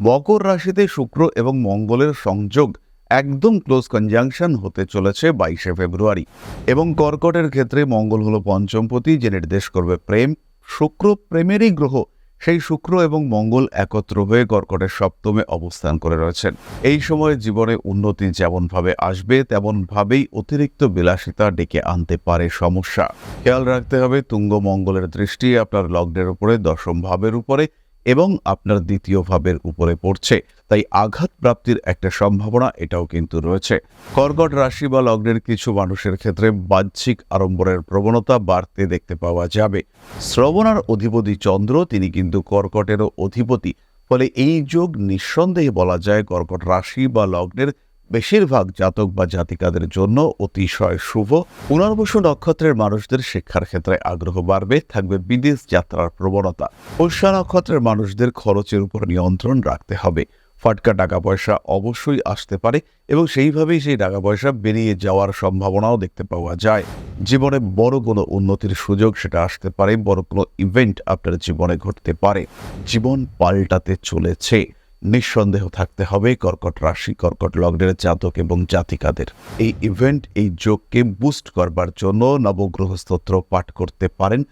মকর রাশিতে শুক্র এবং মঙ্গলের সংযোগ একদম ক্লোজ কনজাংশন হতে চলেছে বাইশে ফেব্রুয়ারি। এবং কর্কটের ক্ষেত্রে মঙ্গল হলো পঞ্চমপতি, যে নির্দেশ করবে প্রেম। শুক্র প্রেমেরই গ্রহ। সেই শুক্র এবং মঙ্গল একত্র হয়ে কর্কটের সপ্তমে অবস্থান করে রয়েছেন। এই সময়ে জীবনে উন্নতি যেমনভাবে আসবে, তেমনভাবেই অতিরিক্ত বিলাসিতা ডেকে আনতে পারে সমস্যা। খেয়াল রাখতে হবে, তুঙ্গ মঙ্গলের দৃষ্টি আপনার লগ্নের উপরে, দশম ভাবের উপরে। এবং আপনার দ্বিতীয় ভাবের উপরে পড়ছে। তাই আঘাত প্রাপ্তির একটা সম্ভাবনা এটাও কিন্তু রয়েছে। কর্কট রাশি বা লগ্নের কিছু মানুষের ক্ষেত্রে বাহ্যিক আড়ম্বরের প্রবণতা বাড়তে দেখতে পাওয়া যাবে। শ্রবণার অধিপতি চন্দ্র, তিনি কিন্তু কর্কটেরও অধিপতি। ফলে এই যোগ নিঃসন্দেহে বলা যায় কর্কট রাশি বা লগ্নের বেশিরভাগ জাতক বা জাতিকাদের জন্য অতিশয় শুভ। পুনর্বসু নক্ষত্রের মানুষদের শিক্ষার ক্ষেত্রে আগ্রহ বাড়বে, থাকবে বিদেশ যাত্রার প্রবণতা। পুষ্যা নক্ষত্রের মানুষদের খরচের উপর নিয়ন্ত্রণ রাখতে হবে। ফাটকা টাকা পয়সা অবশ্যই আসতে পারে এবং সেইভাবেই সেই টাকা পয়সা বেরিয়ে যাওয়ার সম্ভাবনাও দেখতে পাওয়া যায়। জীবনে বড় কোনো উন্নতির সুযোগ সেটা আসতে পারে, বড় কোনো ইভেন্ট আপনার জীবনে ঘটতে পারে। জীবন পাল্টাতে চলেছে। নিঃসন্দেহ থাকতে হবে কর্কট রাশি, কর্কট লগ্নের জাতক এবং জাতিকাদের। এই ইভেন্ট এই যোগকে বুস্ট করবার জন্য নবগ্রহ স্তোত্র পাঠ করতে পারেন।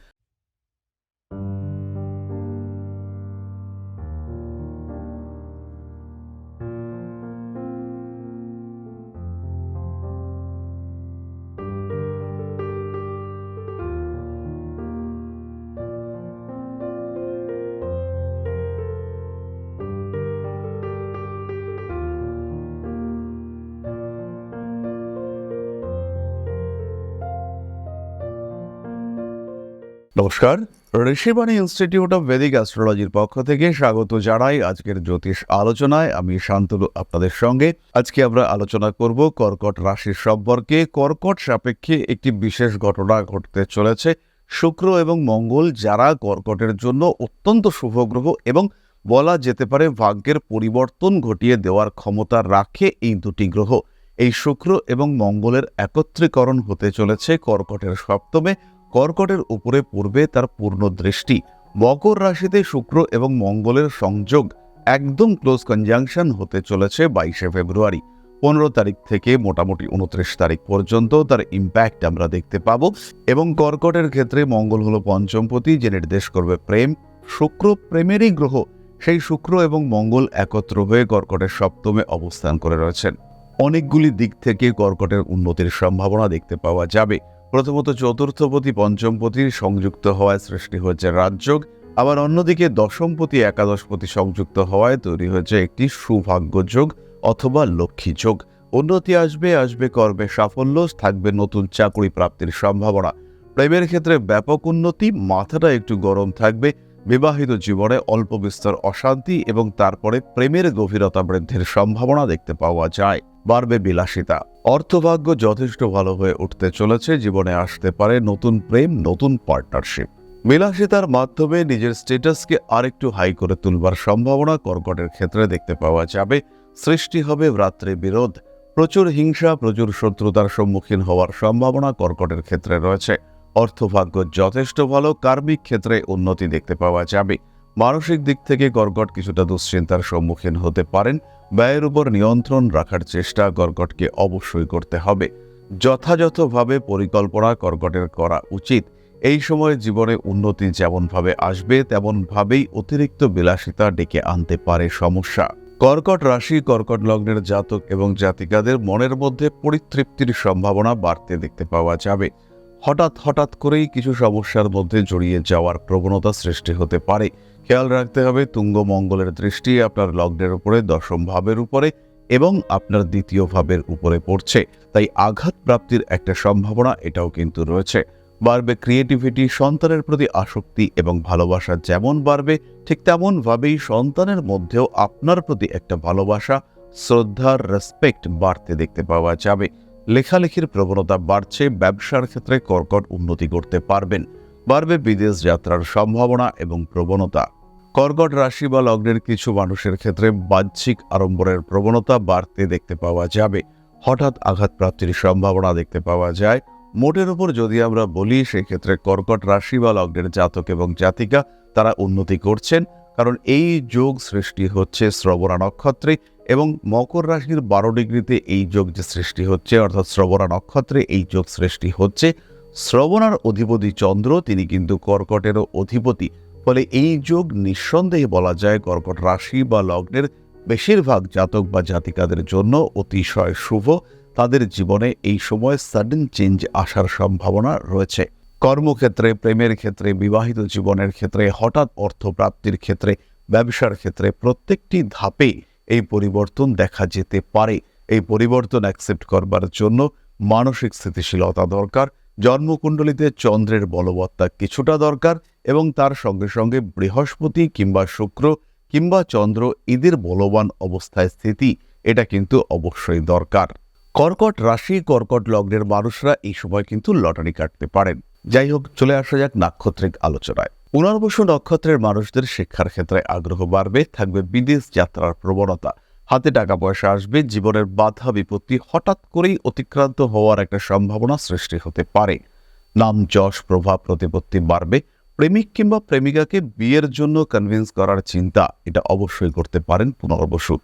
নমস্কার। ঋষিবাণী ইনস্টিটিউট অফ বেদিক অ্যাস্ট্রোলজির পক্ষ থেকে স্বাগত জানাই আজকের জ্যোতিষ আলোচনায়। আমি শান্তনু আপনাদের সঙ্গে। আজকে আমরা আলোচনা করব কর্কট রাশির সম্পর্কে। কর্কট সাপেক্ষে একটি বিশেষ ঘটনা ঘটতে চলেছে। শুক্র এবং মঙ্গল যারা কর্কটের জন্য অত্যন্ত শুভ গ্রহ এবং বলা যেতে পারে ভাগ্যের পরিবর্তন ঘটিয়ে দেওয়ার ক্ষমতা রাখে এই দুটি গ্রহ। এই শুক্র এবং মঙ্গলের একত্রীকরণ হতে চলেছে কর্কটের সপ্তমে। কর্কটের উপরে পড়বে তার পূর্ণ দৃষ্টি। মকর রাশিতে শুক্র এবং মঙ্গলের সংযোগ একদম ক্লোজ কনজাংশন হতে চলেছে বাইশে ফেব্রুয়ারি। পনেরো তারিখ থেকে মোটামুটি উনত্রিশ তারিখ পর্যন্ত তার ইম্প্যাক্ট আমরা দেখতে পাব এবং কর্কটের ক্ষেত্রে মঙ্গল হলো পঞ্চমপতি যে নির্দেশ করবে প্রেম। শুক্র প্রেমেরই গ্রহ, সেই শুক্র এবং মঙ্গল একত্র হয়ে কর্কটের সপ্তমে অবস্থান করে রয়েছেন। অনেকগুলি দিক থেকে কর্কটের উন্নতির সম্ভাবনা দেখতে পাওয়া যাবে। প্রথমত চতুর্থপতি পঞ্চমপতির সংযুক্ত হওয়ায় সৃষ্টি হয়েছে রাজযোগ। আবার অন্যদিকে দশমপতি, একাদশপতি সংযুক্ত হওয়ায় তৈরি হয়েছে একটি সৌভাগ্য যোগ অথবা লক্ষ্মী যোগ। উন্নতি আসবে আসবে কর্মে সাফল্য, থাকবে নতুন চাকরি প্রাপ্তির সম্ভাবনা। প্রেমের ক্ষেত্রে ব্যাপক উন্নতি, মাথাটা একটু গরম থাকবে। বিবাহিত জীবনে অল্প বিস্তর অশান্তি এবং তারপরে প্রেমের গভীরতা বৃদ্ধির সম্ভাবনা দেখতে পাওয়া যায়। বাড়বে বিলাসিতা। অর্থভাগ্য যথেষ্ট ভালো হয়ে উঠতে চলেছে, জীবনে আসতে পারে নতুন প্রেম, নতুন পার্টনারশিপ বিলাসিতার মাধ্যমে নিজের স্টেটাসকে আরেকটু হাই করে তুলবার সম্ভাবনা কর্কটের ক্ষেত্রে দেখতে পাওয়া যাবে। সৃষ্টি হবে রাত্রে বিরোধ। প্রচুর হিংসা, প্রচুর শত্রুতার সম্মুখীন হওয়ার সম্ভাবনা কর্কটের ক্ষেত্রে রয়েছে। অর্থভাগ্য যথেষ্ট ভালো, কার্মিক ক্ষেত্রে উন্নতি দেখতে পাওয়া যাবে। মানসিক দিক থেকে কর্কট কিছুটা দুশ্চিন্তার সম্মুখীন হতে পারেন। ব্যয়ের উপর নিয়ন্ত্রণ রাখার চেষ্টা কর্কটকে অবশ্যই করতে হবে। যথাযথভাবে পরিকল্পনা কর্কটের করা উচিত। এই সময় জীবনে উন্নতি যেমনভাবে আসবে, তেমনভাবেই অতিরিক্ত বিলাসিতা ডেকে আনতে পারে সমস্যা। কর্কট রাশি, কর্কট লগ্নের জাতক এবং জাতিকাদের মনের মধ্যে পরিতৃপ্তির সম্ভাবনা বাড়তে দেখতে পাওয়া যাবে। হঠাৎ হঠাৎ করেই কিছু সমস্যার মধ্যে জড়িয়ে যাওয়ার প্রবণতা সৃষ্টি হতে পারে। খেয়াল রাখতে হবে তুঙ্গ মঙ্গলের দৃষ্টি আপনার লগ্নের উপরে, দশম ভাবের উপরে এবং আপনার দ্বিতীয় ভাবের উপরে পড়ছে। তাই আঘাত প্রাপ্তির একটা সম্ভাবনা এটাও কিন্তু রয়েছে। বাড়বে ক্রিয়েটিভিটি সন্তানের প্রতি আসক্তি এবং ভালোবাসা যেমন বাড়বে, ঠিক তেমনভাবেই সন্তানের মধ্যেও আপনার প্রতি একটা ভালোবাসা, শ্রদ্ধার রেসপেক্ট বাড়তে দেখতে পাওয়া যাবে। লেখালেখির প্রবণতা বাড়ছে, ব্যবসার ক্ষেত্রে কর্কট উন্নতি করতে পারবেন। বাড়বে বিদেশ যাত্রার সম্ভাবনা এবং প্রবণতা। কর্কট রাশি বা লগ্নের কিছু মানুষের ক্ষেত্রে বাহ্যিক আড়ম্বরের প্রবণতা বাড়তে দেখতে পাওয়া যাবে। হঠাৎ আঘাত প্রাপ্তির সম্ভাবনা দেখতে পাওয়া যায়। মোটের উপর যদি আমরা বলি, সেক্ষেত্রে কর্কট রাশি বা লগ্নের জাতক এবং জাতিকা, তারা উন্নতি করছেন। কারণ এই যোগ সৃষ্টি হচ্ছে শ্রবণা নক্ষত্রে এবং মকর রাশির বারো ডিগ্রিতে এই যোগ যে সৃষ্টি হচ্ছে, অর্থাৎ শ্রবণা নক্ষত্রে এই যোগ সৃষ্টি হচ্ছে। শ্রবণার অধিপতি চন্দ্র, তিনি কিন্তু কর্কটেরও অধিপতি। ফলে এই যোগ নিঃসন্দেহে বলা যায় কর্কট রাশি বা লগ্নের বেশিরভাগ জাতক বা জাতিকাদের জন্য অতিশয় শুভ। তাদের জীবনে এই সময় সাডেন চেঞ্জ আসার সম্ভাবনা রয়েছে। কর্মক্ষেত্রে, প্রেমের ক্ষেত্রে, বিবাহিত জীবনের ক্ষেত্রে, হঠাৎ অর্থপ্রাপ্তির ক্ষেত্রে, ব্যবসার ক্ষেত্রে প্রত্যেকটি ধাপে এই পরিবর্তন দেখা যেতে পারে। এই পরিবর্তন অ্যাকসেপ্ট করবার জন্য মানসিক স্থিতিশীলতা দরকার, জন্মকুণ্ডলিতে চন্দ্রের বলবত্তা কিছুটা দরকার এবং তার সঙ্গে সঙ্গে বৃহস্পতি কিংবা শুক্র কিংবা চন্দ্র এদের বলবান অবস্থায় স্থিতি, এটা কিন্তু অবশ্যই দরকার। কর্কট রাশি, কর্কট লগ্নের মানুষরা এই সময় কিন্তু লটারি কাটতে পারেন। যাই হোক চলে আসা যাক নাক্ষত্রিক আলোচনায়। পুনর্বসু নক্ষত্রের মানুষদের শিক্ষার ক্ষেত্রে আগ্রহ বাড়বে, থাকবে বিদেশ যাত্রার প্রবণতা। হাতে টাকা পয়সা আসবে, জীবনের বাধা বিপত্তি হঠাৎ করেই অতিক্রান্ত হওয়ার একটা সম্ভাবনা সৃষ্টি হতে পারে। নাম যশ, প্রভাব, প্রতিপত্তি বাড়বে। প্রেমিক কিংবা প্রেমিকাকে বিয়ের জন্য কনভিন্স করার চিন্তা এটা অবশ্যই করতে পারেন পুনর্বসু।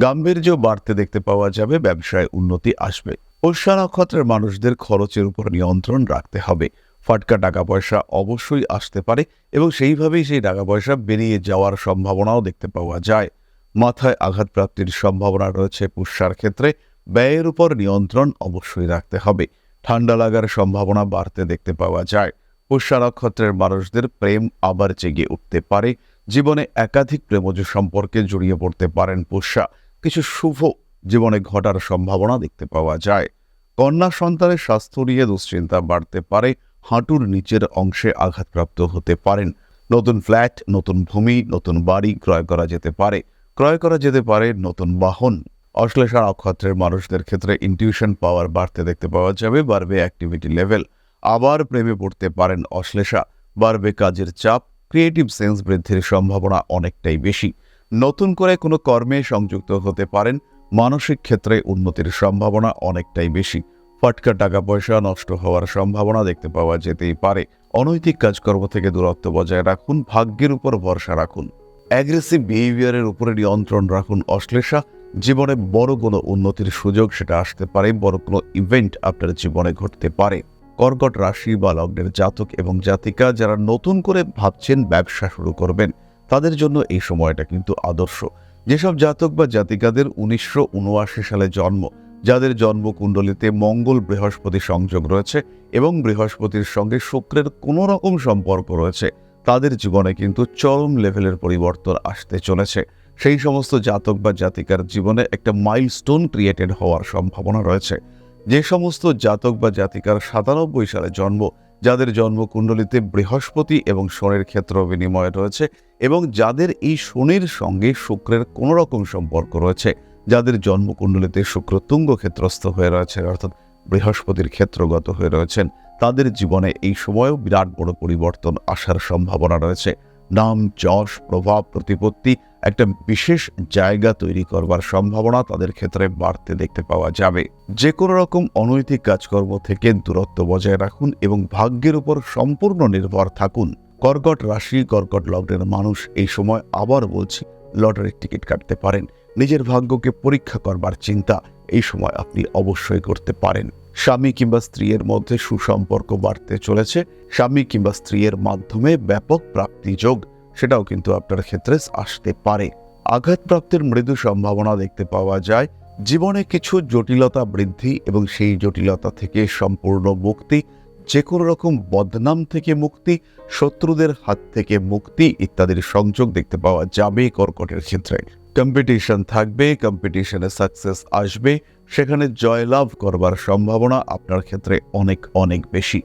গাম্ভীর্য বাড়তে দেখতে পাওয়া যাবে, ব্যবসায় উন্নতি আসবে। পোষা নক্ষত্রের মানুষদের খরচের উপর নিয়ন্ত্রণ রাখতে হবে। ফাটকা টাকা পয়সা অবশ্যই আসতে পারে এবং সেইভাবেই সেই টাকা পয়সা বেরিয়ে যাওয়ার সম্ভাবনাও দেখতে পাওয়া যায়। মাথায় আঘাতপ্রাপ্তির সম্ভাবনা রয়েছে পুষ্যার ক্ষেত্রে। ব্যয়ের উপর নিয়ন্ত্রণ অবশ্যই রাখতে হবে। ঠান্ডা লাগার সম্ভাবনা বাড়তে দেখতে পাওয়া যায়। পুষ্যা নক্ষত্রের মানুষদের প্রেম আবার জেগে উঠতে পারে। জীবনে একাধিক প্রেমজ সম্পর্কে জড়িয়ে পড়তে পারেন পুষ্যা। কিছু শুভ জীবনে ঘটার সম্ভাবনা দেখতে পাওয়া যায়। কন্যা সন্তানের স্বাস্থ্য নিয়ে দুশ্চিন্তা বাড়তে পারে। হাঁটুর নিচের অংশে আঘাতপ্রাপ্ত হতে পারেন। নতুন ফ্ল্যাট, নতুন ভূমি, নতুন বাড়ি ক্রয় করা যেতে পারে। ক্রয় করা যেতে পারে নতুন বাহন। অশ্লেষা নক্ষত্রের মানুষদের ক্ষেত্রে ইনটিউশন পাওয়ার বাড়তে দেখতে পাওয়া যাবে, বাড়বে অ্যাক্টিভিটি লেভেল আবার প্রেমে পড়তে পারেন অশ্লেষা। বাড়বে কাজের চাপ। ক্রিয়েটিভ সেন্স বৃদ্ধির সম্ভাবনা অনেকটাই বেশি। নতুন করে কোনো কর্মে সংযুক্ত হতে পারেন। মানসিক ক্ষেত্রে উন্নতির সম্ভাবনা অনেকটাই বেশি। ফটকা টাকা পয়সা নষ্ট হওয়ার সম্ভাবনা দেখতে পাওয়া যেতেই পারে। অনৈতিক কাজকর্ম থেকে দূরত্ব বজায় রাখুন, ভাগ্যের উপর ভরসা রাখুন। অ্যাগ্রেসিভ বিহেভিয়ারের উপরে নিয়ন্ত্রণ রাখুন, অশ্লেষা। জীবনে বড় কোনো উন্নতির সুযোগ সেটা আসতে পারে, বড় কোনো ইভেন্ট আপনার জীবনে ঘটতে পারে। কর্কট রাশি বা লগ্নের জাতক এবং জাতিকা যারা নতুন করে ভাবছেন ব্যবসা শুরু করবেন, তাদের জন্য এই সময়টা কিন্তু আদর্শ। যেসব জাতক বা জাতিকাদের উনিশশো উনআশি সালে জন্ম যাদের জন্মকুণ্ডলিতে মঙ্গল বৃহস্পতি সংযোগ রয়েছে এবং বৃহস্পতির সঙ্গে শুক্রের কোনো রকম সম্পর্ক রয়েছে, তাদের জীবনে কিন্তু চরম লেভেলের পরিবর্তন আসতে চলেছে। সেই সমস্ত জাতক বা জাতিকার জীবনে একটা মাইলস্টোন ক্রিয়েটেড হওয়ার সম্ভাবনা রয়েছে। যে সমস্ত জাতক বা জাতিকার সাতানব্বই সালে জন্ম, যাদের জন্মকুণ্ডলিতে বৃহস্পতি এবং শনির ক্ষেত্র বিনিময় রয়েছে এবং যাদের এই শনির সঙ্গে শুক্রের কোনো রকম সম্পর্ক রয়েছে যাদের জন্মকুণ্ডলিতে শুক্র তুঙ্গ ক্ষেত্রস্থ হয়ে রয়েছে অর্থাৎ বৃহস্পতির ক্ষেত্রগত হয়ে রয়েছেন, তাদের জীবনে এই সময়েও বিরাট বড় পরিবর্তন আসার সম্ভাবনা রয়েছে। নাম, যশ, প্রভাব, প্রতিপত্তি একটা বিশেষ জায়গা তৈরি করবার সম্ভাবনা তাদের ক্ষেত্রে বাড়তে দেখতে পাওয়া যাবে। যে কোনো রকম অনৈতিক কাজকর্ম থেকে দূরত্ব বজায় রাখুন এবং ভাগ্যের উপর সম্পূর্ণ নির্ভর থাকুন। কর্কট রাশি, কর্কট লগ্নের মানুষ এই সময় আবার বলছি, লটারির টিকিট কাটতে পারেন। নিজের ভাগ্যকে পরীক্ষা করবার চিন্তা এই সময় আপনি অবশ্যই করতে পারেন। স্বামী কিংবা স্ত্রীর মধ্যে সুসম্পর্ক বাড়তে চলেছে। স্বামী কিংবা স্ত্রীর মাধ্যমে ব্যাপক প্রাপ্তি যোগ সেটাও কিন্তু আপনার ক্ষেত্রে আসতে পারে। আঘাতপ্রাপ্তির মৃদু সম্ভাবনা দেখতে পাওয়া যায়। জীবনে কিছু জটিলতা বৃদ্ধি এবং সেই জটিলতা থেকে সম্পূর্ণ মুক্তি যে কোনো রকম বদনাম থেকে মুক্তি, শত্রুদের হাত থেকে মুক্তি ইত্যাদির সংযোগ দেখতে পাওয়া যাবে কর্কটের ক্ষেত্রে। কম্পিটিশন থাকবে কম্পিটিশনে সাকসেস আসবে। সেখানে জয়লাভ করবার সম্ভাবনা আপনার ক্ষেত্রে অনেক অনেক বেশি।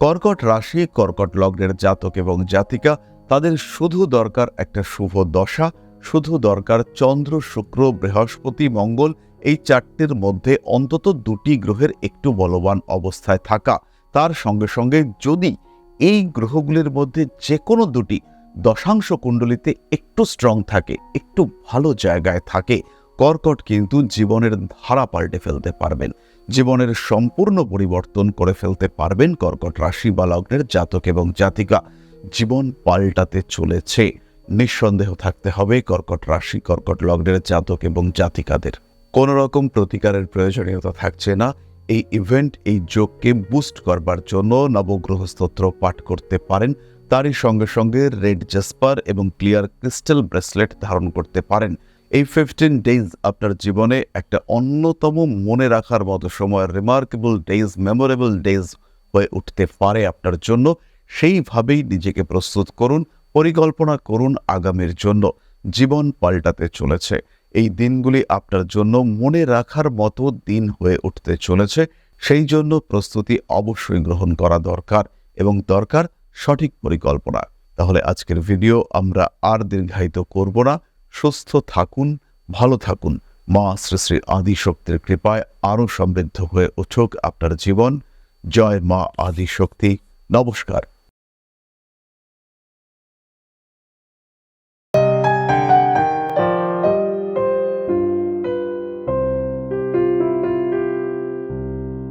কর্কট রাশি, কর্কট লগ্নের জাতক এবং জাতিকা, তাদের শুধু দরকার একটা শুভ দশা, শুধু দরকার চন্দ্র, শুক্র, বৃহস্পতি, মঙ্গল, এই চারটির মধ্যে অন্তত দুটি গ্রহের একটু বলবান অবস্থায় থাকা। তার সঙ্গে সঙ্গে যদি এই গ্রহগুলির মধ্যে যে কোনো দুটি দশাংশ কুণ্ডলিতে একটু স্ট্রং থাকে, একটু ভালো জায়গায় থাকে, কর্কট কিন্তু জীবনের ধারা পাল্টে ফেলতে পারবেন। জীবনের সম্পূর্ণ পরিবর্তন করে ফেলতে পারবেন কর্কট রাশি বা লগ্নের জাতক এবং জাতিকা। জীবন পাল্টাতে চলেছে, নিঃসন্দেহ থাকতে হবে কর্কট রাশি, কর্কট লগ্নের জাতক এবং জাতিকাদের। কোনো রকম প্রতিকারের প্রয়োজনীয়তা থাকছে না, এই ইভেন্ট এই যোগকে বুস্ট করবার জন্য নবগ্রহ স্তোত্র পাঠ করতে পারেন। তারই সঙ্গে সঙ্গে রেড জাসপার এবং ক্লিয়ার ক্রিস্টাল ব্রেসলেট ধারণ করতে পারেন। এই ফিফটিন ডেজ আপনার জীবনে একটা অন্যতম মনে রাখার মতো সময় রিমার্কেবল ডেজ মেমোরেবল ডেজ হয়ে উঠতে পারে আপনার জন্য। সেইভাবেই নিজেকে প্রস্তুত করুন, পরিকল্পনা করুন আগামীর জন্য। জীবন পাল্টাতে চলেছে। এই দিনগুলি আপনার জন্য মনে রাখার মতো দিন হয়ে উঠতে চলেছে। সেই জন্য প্রস্তুতি অবশ্যই গ্রহণ করা দরকার এবং দরকার সঠিক পরিকল্পনা। তাহলে আজকের ভিডিও আমরা আর দীর্ঘায়িত করব না। সুস্থ থাকুন, ভালো থাকুন। মা শ্রী শ্রী আদিশক্তির কৃপায় আরও সমৃদ্ধ হয়ে উঠুক আপনার জীবন। জয় মা আদিশক্তি। নমস্কার।